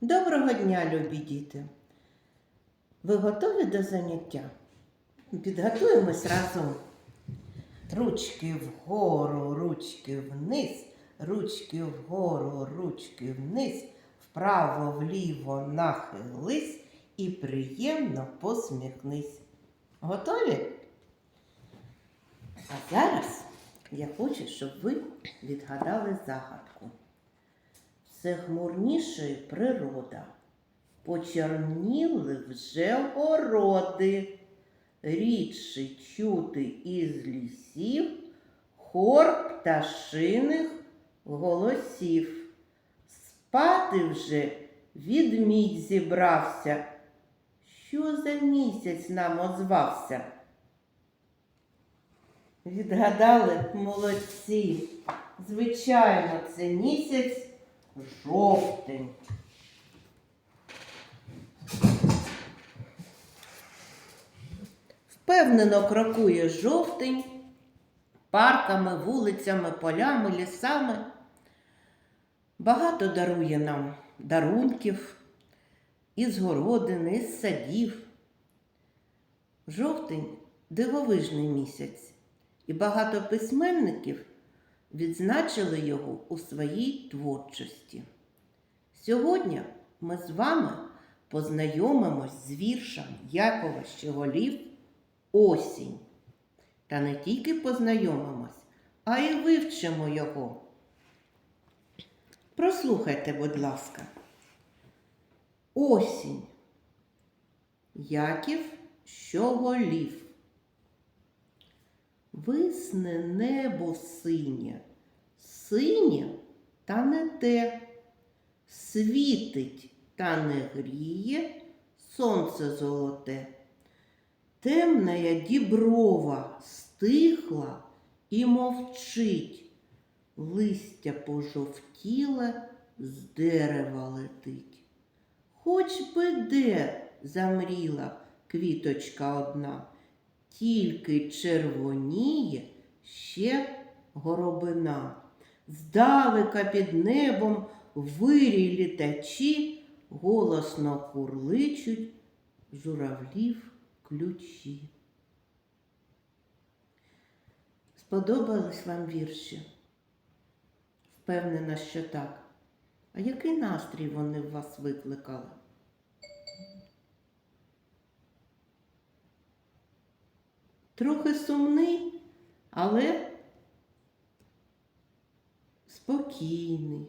Доброго дня, любі діти! Ви готові до заняття? Підготуємось разом. Ручки вгору, ручки вниз, ручки вгору, ручки вниз, вправо, вліво нахились і приємно посміхнись. Готові? А зараз я хочу, щоб ви відгадали загадку. Все хмурнішає природа. Почорніли вже городи, рідше чути із лісів хор пташиних голосів. Спати вже відмідь зібрався. Що за місяць нам озвався? Відгадали молодці. Звичайно, це місяць жовтень. Впевнено крокує жовтень парками, вулицями, полями, лісами. Багато дарує нам дарунків із городини, із садів. Жовтень дивовижний місяць, і багато письменників відзначили його у своїй творчості. Сьогодні ми з вами познайомимось з віршем Якова Щеголів Осінь. Та не тільки познайомимось, а й вивчимо його. Прослухайте, будь ласка. Осінь. Яків Щоголів. Висне небо синє, синє та не те, світить та не гріє сонце золоте. Темная діброва стихла і мовчить, листя пожовтіле з дерева летить. Хоч би де замріла квіточка одна, тільки червоніє ще горобина. Здалека під небом вирій літачі голосно курличуть журавлів ключі. Сподобались вам вірші? Впевнена, що так. А який настрій вони в вас викликали? Трохи сумний, але спокійний,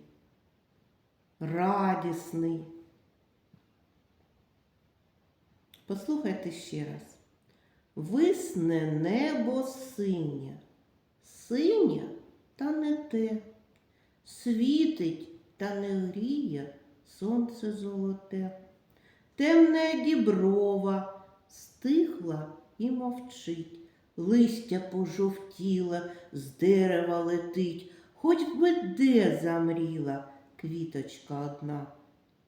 радісний. Послухайте ще раз. Висне небо синє, синє та не те, світить та не гріє сонце золоте. Темна діброва стихла і мовчить, листя пожовтіла, з дерева летить, хоч би де замріла квіточка одна,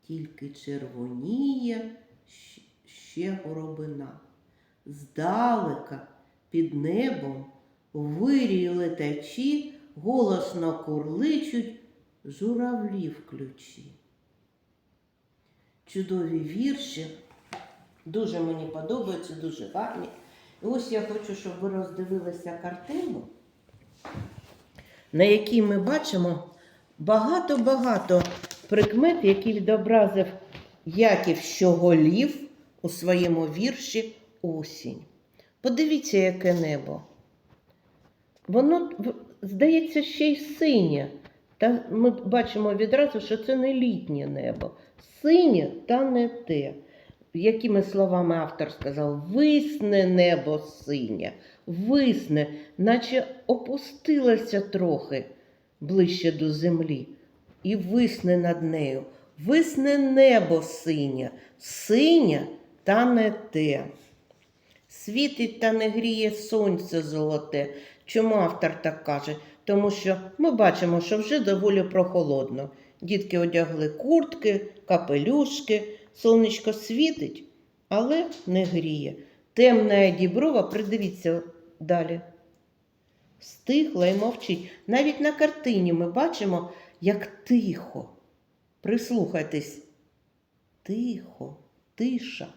тільки червоніє ще горобина. Здалека під небом вирій летачі голосно курличуть журавлі в ключі. Чудові вірші, дуже мені подобаються, дуже гарні. І ось я хочу, щоб ви роздивилися картину, на якій ми бачимо багато-багато прикмет, які відобразив Яків Щоголів у своєму вірші Осінь. Подивіться, яке небо. Воно, здається, ще й синє. Та ми бачимо відразу, що це не літнє небо. Синє та не те. Якими словами автор сказав, висне небо синє, висне, наче опустилося трохи ближче до землі, і висне над нею. Висне небо синє, синє та не те. Світить та не гріє сонце золоте. Чому автор так каже? Тому що ми бачимо, що вже доволі прохолодно. Дітки одягли куртки, капелюшки, сонечко світить, але не гріє. Темна діброва, придивіться далі. Стихла і мовчить. Навіть на картині ми бачимо, як тихо. Прислухайтесь, тихо, тиша.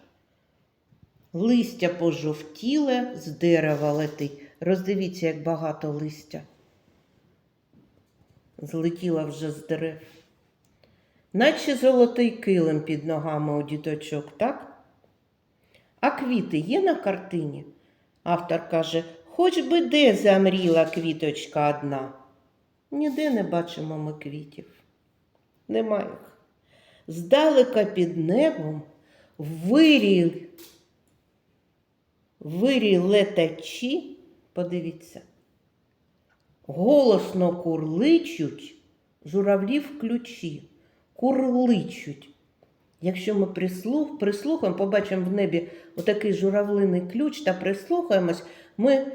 Листя пожовтіле, з дерева летить. Роздивіться, як багато листя. Злетіла вже з дерев. Наче золотий килим під ногами у діточок, так? А квіти є на картині? Автор каже, хоч би де замріла квіточка одна. Ніде не бачимо ми квітів. Немає їх. Здалека під небом вирій, вирій летачі, подивіться, голосно курличуть журавлі в ключі, курличуть. Якщо ми прислух, прислухаємо, побачимо в небі отакий журавлиний ключ та прислухаємось, ми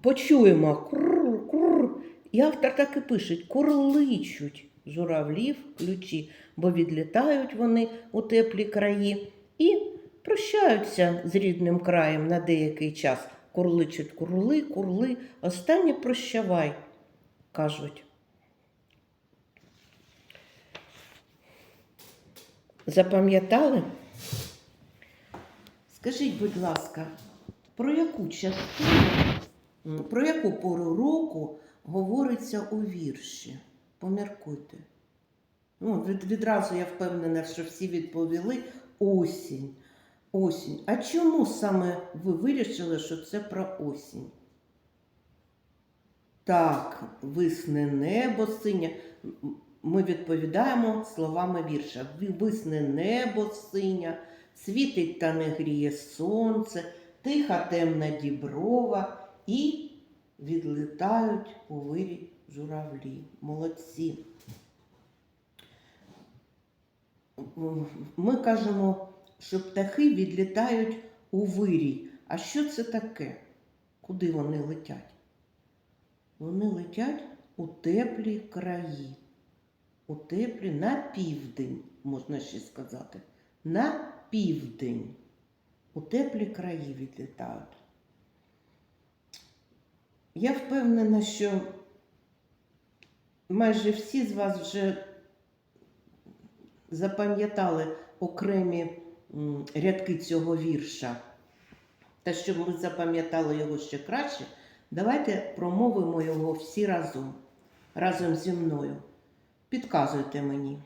почуємо кур, кур. І автор так і пише: курличуть журавлі в ключі, бо відлітають вони у теплі краї і прощаються з рідним краєм на деякий час. Курличуть курли, курли, останнє прощавай, кажуть. Запам'ятали? Скажіть, будь ласка, про яку частину, про яку пору року говориться у вірші? Поміркуйте. Ну, від, відразу я впевнена, що всі відповіли осінь. Осінь. А чому саме ви вирішили, що це про осінь? Так, висне небо синє. Ми відповідаємо словами вірша. Висне небо синє, світить та не гріє сонце, тиха темна діброва і відлітають у вирі журавлі. Молодці. Ми кажемо, що птахи відлітають у вирій. А що це таке? Куди вони летять? Вони летять у теплі краї. У теплі на південь, можна ще сказати. На південь. У теплі краї відлітають. Я впевнена, що майже всі з вас вже запам'ятали окремі рядки цього вірша. Та щоб ми запам'ятали його ще краще, давайте промовимо його всі разом, разом зі мною. Підказуйте мені.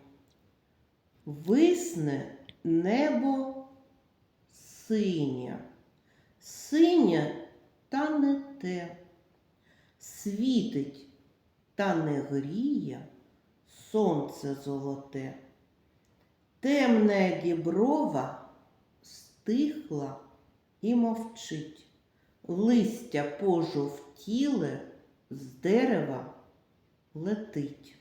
Висне небо синє, синє та не те, світить та не гріє сонце золоте. Темна діброва стихла і мовчить. Листя пожовтіле з дерева летить.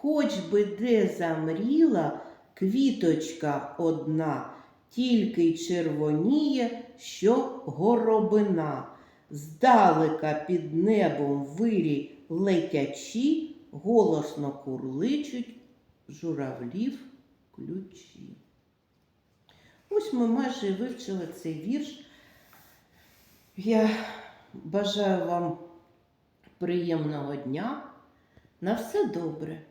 Хоч би де замріла квіточка одна, тільки й червоніє, що горобина. Здалека під небом вирій летячі, голосно курличуть журавлів ключі. Ось ми майже вивчили цей вірш. Я бажаю вам приємного дня. На все добре.